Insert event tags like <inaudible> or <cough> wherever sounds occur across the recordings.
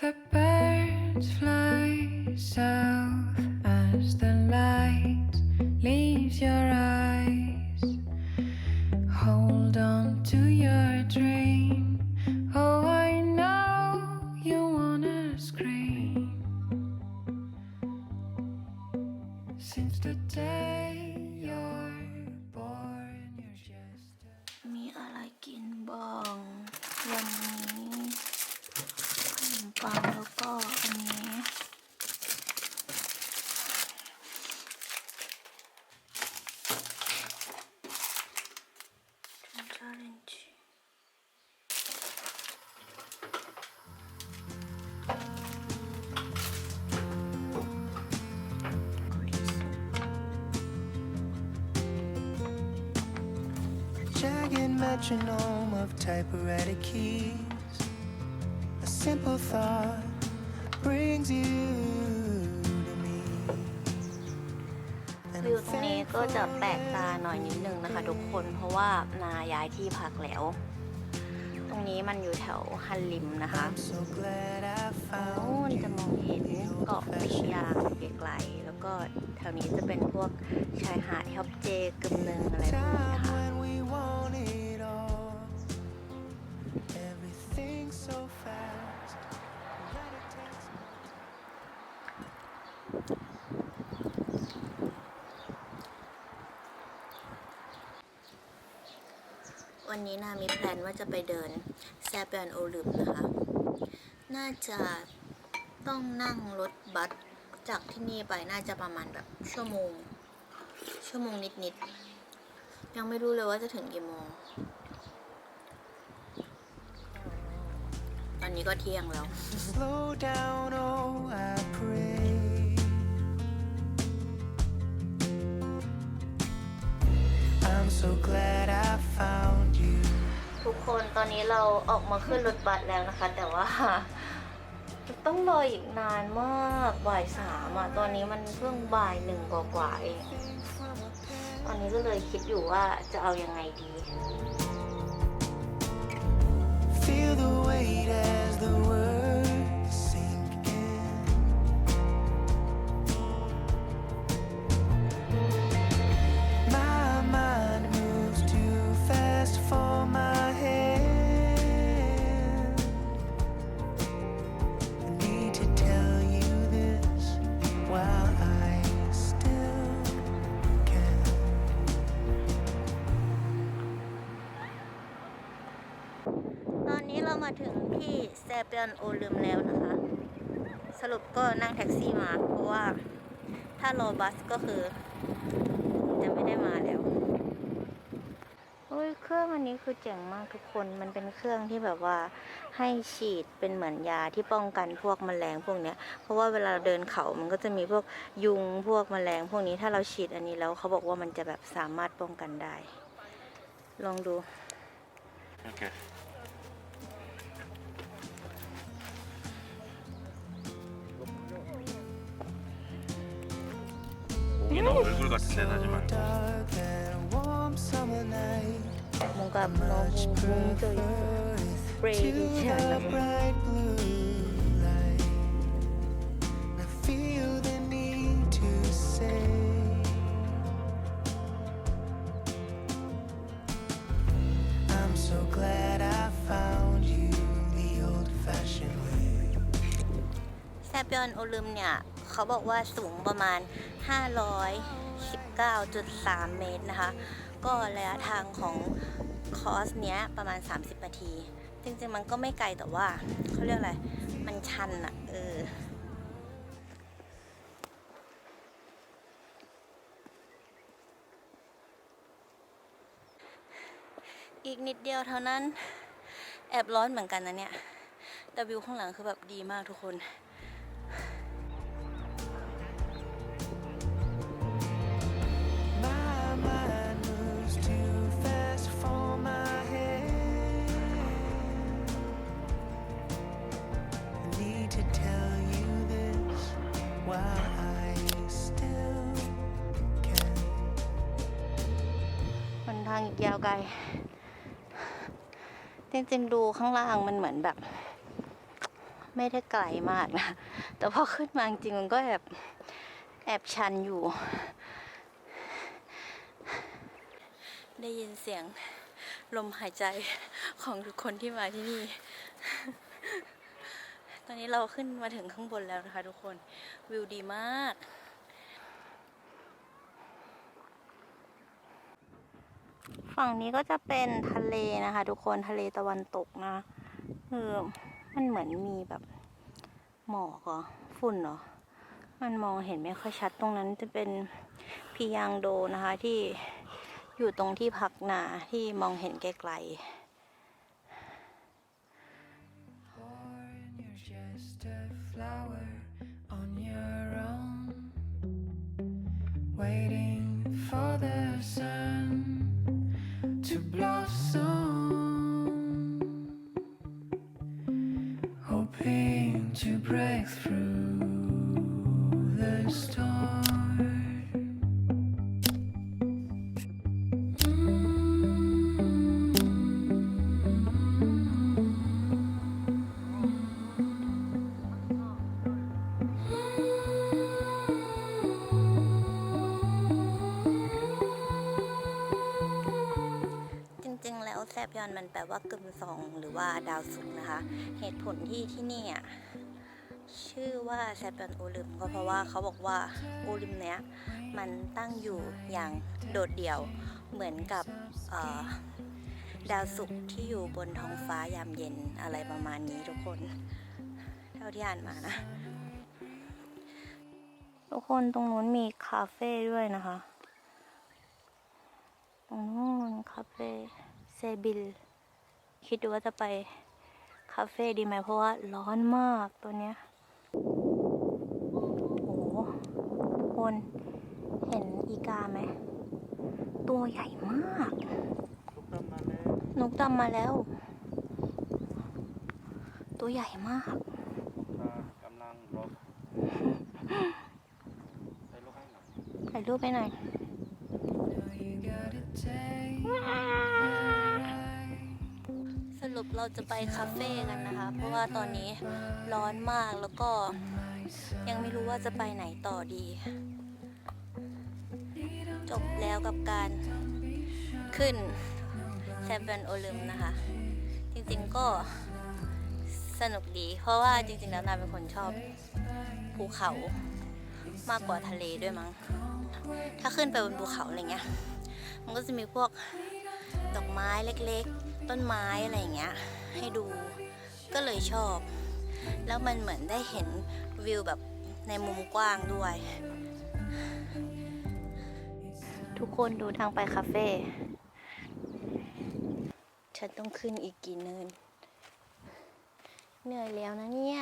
The birds fly south as the light leaves your eyes. Hold on to your dream. Oh, I know you wanna scream. Since the day Jagged metronome of typewriter keys. A simple thought brings you to me. And วิว I'm ตรงนี้ก็จะ thankful แปลกตาหน่อยนิดนึงนะคะทุกคนเพราะว่านาย้ายที่พักแล้ว ตรงนี้มันอยู่แถวฮันลิมนะคะ I'm so glad I นู่น found จะ you. มองเห็น the เกาะปี old-fashioned ยางไกลๆแล้วก็แถวนี้จะเป็นพวกชายหาดแฮปเจกึมนึงอะไรพวกนี้ Time ค่ะ วันนี้นามีแพลนว่าจะไปเดินแซเปียนโอลิมนะคะ น่าจะต้องนั่งรถบัสจากที่นี่ไปน่าจะประมาณแบบชั่วโมง ชั่วโมงนิดๆ ยังไม่รู้เลยว่าจะถึงกี่โมง ตอนนี้ก็เที่ยงแล้ว Slow down, oh, I pray. I'm so glad I คนตอนนี้เราออกมาขึ้นรถบัสแล้วนะคะ แต่ว่าต้องรออีกนานมากบ่ายสามอะตอนนี้มันเพิ่งบ่ายหนึ่งกว่าๆเอง ตอนนี้ก็เลยคิดอยู่ว่าจะเอายังไงดี Feel the weight as the words เตือนโอลืมแล้วนะคะ สรุปก็นั่งแท็กซี่มาเพราะว่าถ้ารอบัสก็คือ จะไม่ได้มาแล้วโอ้ยเครื่องอันนี้คือเจ๋งมากทุกคนมันเป็นเครื่องที่แบบว่าให้ฉีดเป็นเหมือนยาที่ป้องกันพวกมแมลงพวกเนี้ย เพราะว่าเวลาเราเดินเขามันก็จะมีพวกยุงพวกมแมลงพวกนี้ถ้าเราฉีดอันนี้แล้วเขาบอกว่ามันจะแบบสามารถป้องกันได้ ลองดู โอเค 이런 얼굴 같은 데 사지 말고 뭔가 너무 뭉겨 있어. 브레이크 잘안 사변 올음냐 เปียนโอลิมเนี่ยเขาบอกว่าสูงประมาณ 519.3 เมตรนะคะ ก็ระยะทางของคอร์สเนี้ยประมาณ 30 นาที จริงๆมันก็ไม่ไกลแต่ว่าเขาเรียกอะไร มันชันอะเอออีกนิดเดียวเท่านั้น แอบร้อนเหมือนกันนะเนี่ย แต่วิวข้างหลังคือแบบดีมากทุกคน ยาวไกล จริงๆดูข้างล่างมันเหมือนแบบ ไม่ได้ไกลมากนะ แต่พอขึ้นมาจริงมันก็แอบแอบชันอยู่ ได้ยินเสียงลมหายใจของทุกคนที่มาที่นี่ ตอนนี้เราขึ้นมาถึงข้างบนแล้วนะคะทุกคน วิวดีมาก ฝั่งนี้ก็จะเป็นทะเลนะคะ ทุกคนทะเลตะวันตกนะคือมันเหมือนมีแบบหมอกเหรอฝุ่นเหรอมันมองเห็นไม่ค่อยชัดตรงนั้นจะเป็นพียางโดนะคะที่อยู่ตรงที่พักนาที่มองเห็นไกลๆ break through the storm. ๆจริงๆ แล้วแซบยอนมันแปลว่ากึมซองหรือว่าดาวศุกร์นะคะ เหตุผลที่ที่นี่อะ ชื่อว่าแซบยอนโอลิมก็เพราะว่าเขาบอกว่าโอลิมเนี้ยมันตั้งอยู่อย่างโดดเดี่ยวเหมือนกับดาวศุกร์ที่อยู่บนท้องฟ้ายามเย็นอะไรประมาณนี้ทุกคนเท่าที่อ่านมานะ ทุกคนตรงนู้นมีคาเฟ่ด้วยนะคะ ตรงนู้นคาเฟ่เซบิล คิดดูว่าจะไปคาเฟ่ดีไหมเพราะว่าร้อนมากตัวเนี้ย โอ้โหทุกคน เห็นอีกาไหม ตัวใหญ่มาก นกดำมาแล้ว ตัวใหญ่มากกำลังรอไปลูกให้หน่อยถ่ายรูปไปหน่อยสรุปเราจะไปคาเฟ่กันนะคะ เพราะว่าตอนนี้ร้อนมากแล้วก็ยังไม่รู้ว่าจะไปไหนต่อดี จบแล้วกับการขึ้นแซมเปนโอลิมนะคะ จริงๆก็สนุกดี เพราะว่าจริงๆแล้วนาเป็นคนชอบภูเขามากกว่าทะเลด้วยมั้ง ถ้าขึ้นไปบนภูเขาอะไรเงี้ย มันก็จะมีพวกดอกไม้เล็กๆ ต้นไม้อะไรอย่างเงี้ย ให้ดู ก็เลยชอบ แล้วมันเหมือนได้เห็นวิวแบบในมุมกว้างด้วย ทุกคนดูทางไปคาเฟ่ฉันต้องขึ้นอีกกี่เนิน เหนื่อยแล้วนะเนี่ย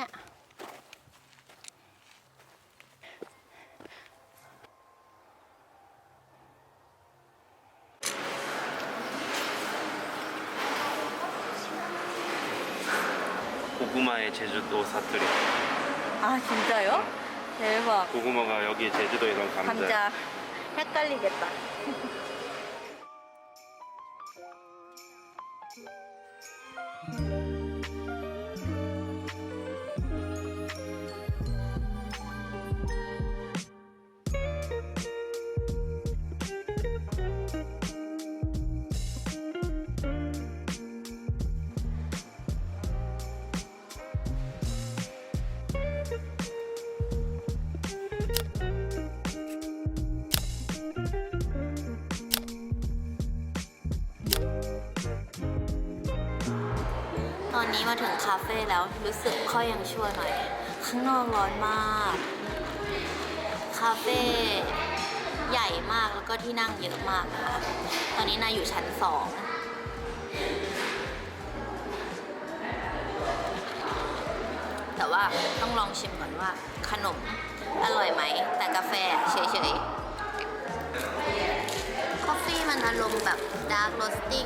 고구마의 제주도 사투리. 아 진짜요? 대박. 고구마가 여기 제주도에선 감자. 감자 헷갈리겠다. <laughs> นนี้มาถึงคาเฟ่แล้วรู้สึกค่อยยังชั่วหน่อย ข้างนอกร้อนมาก คาเฟ่ใหญ่มากแล้วก็ที่นั่งเยอะมากนะคะตอนนี้นายอยู่ชั้นสองแต่ว่าต้องลองชิมก่อนว่า ขนมอร่อยไหม แต่กาแฟเฉยๆคอฟฟี่มันอารมณ์แบบดาร์กโรสติ้ง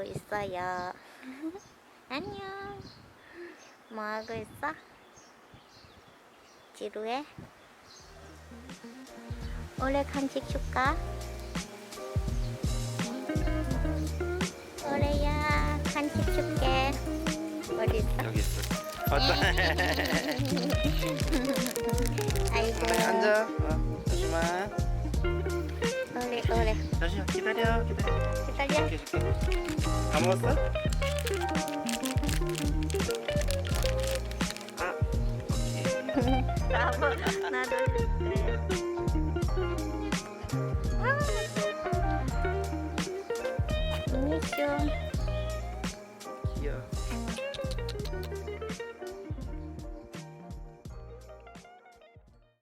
하고 있어요. <laughs> 안녕. 뭐 하고 있어? 지루해? 올해 간식 줄까? 올해야 간식 줄게. 어디 있어? 여기 있어. 왔다. <laughs> <laughs> 아이고. 앉아. 어, 조심아. 올해. 잠시만 기다려. 기다려. 기다려. 줄게 줄게. 다 먹었어?